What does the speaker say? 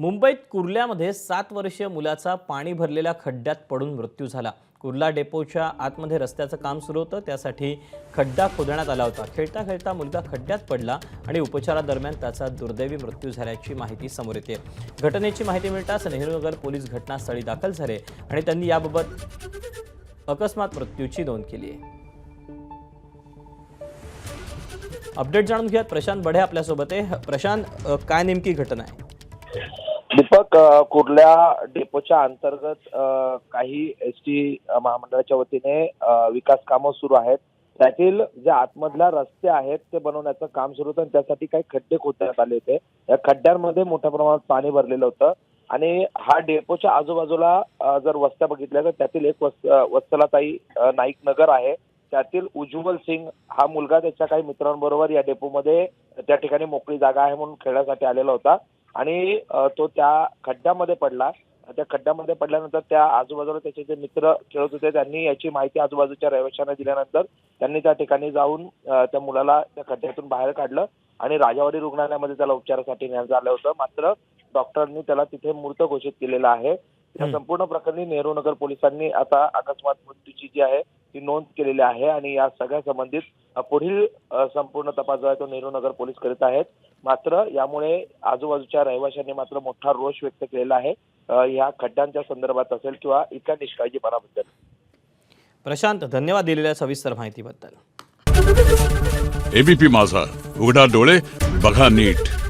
मुंबईत कुर्ल्यामध्ये सात वर्षीय मुलाचा पाणी भरलेल्या खड्ड्यात पडून मृत्यू झाला. कुर्ला डेपोच्या आतमध्ये रस्त्याचं काम सुरू होतं. त्यासाठी खड्डा खोदण्यात आला होता. खेळता खेळता मुलगा खड्ड्यात पडला आणि उपचारादरम्यान त्याचा दुर्दैवी मृत्यू झाल्याची माहिती समोर येते. घटनेची माहिती मिळताच नेहरूनगर पोलीस घटनास्थळी दाखल झाले आणि त्यांनी याबाबत अकस्मात मृत्यूची नोंद केली आहे. अपडेट जाणून घेऊयात. प्रशांत बढे आपल्यासोबत आहे. प्रशांत काय नेमकी घटना आहे? कुर्ल्या डेपोच्या अंतर्गत काही एस टी महामंडळाच्या वतीने विकास कामं सुरू आहेत. त्यातील जे आतमधल्या रस्ते आहेत ते बनवण्याचं काम सुरू होतं आणि त्यासाठी काही खड्डे खोदण्यात आले होते. या खड्ड्यांमध्ये मोठ्या प्रमाणात पाणी भरलेलं होतं. आणि हा डेपोच्या आजूबाजूला जर वस्त्या बघितल्या तर त्यातील एक वस्त वत्सलाताई नाईक नगर आहे. त्यातील उज्ज्वल सिंग हा मुलगा त्याच्या काही मित्रांबरोबर या डेपोमध्ये त्या ठिकाणी मोकळी जागा आहे म्हणून खेळण्यासाठी आलेला होता. आणि तो त्या खड्ड्यामध्ये पडला. त्या खड्ड्यामध्ये पडल्यानंतर त्या आजूबाजूला त्याचे जे मित्र खेळत होते त्यांनी याची माहिती आजूबाजूच्या रहिवाशांना दिल्यानंतर त्यांनी त्या ठिकाणी जाऊन त्या मुलाला त्या खड्ड्यातून बाहेर काढलं आणि राजावाडी रुग्णालयामध्ये त्याला उपचारासाठी नेण्यात आलं होतं. मात्र डॉक्टरांनी त्याला तिथे मृत घोषित केलेलं आहे. या. संपूर्ण प्रकरणी नेहरू नगर पोलिसांनी आता अकस्मात मृत्यूची जी आहे ती नोंद केलेली आहे आणि या सगळ्या संबंधित पुढील संपूर्ण तपास जो आहे तो नेहरू नगर पोलीस करीत आहेत. मात्र यामुळे आजूबाजूच्या रहिवाशांनी मात्र मोठा रोष व्यक्त केलेला आहे. अ, या खड्ड्यांच्या संदर्भात असेल किंवा इतर निष्काळजीपणाबद्दल. प्रशांत धन्यवाद दिलेल्या सविस्तर माहितीबद्दल. एबीपी माझा उघडा डोळे बघा नीट.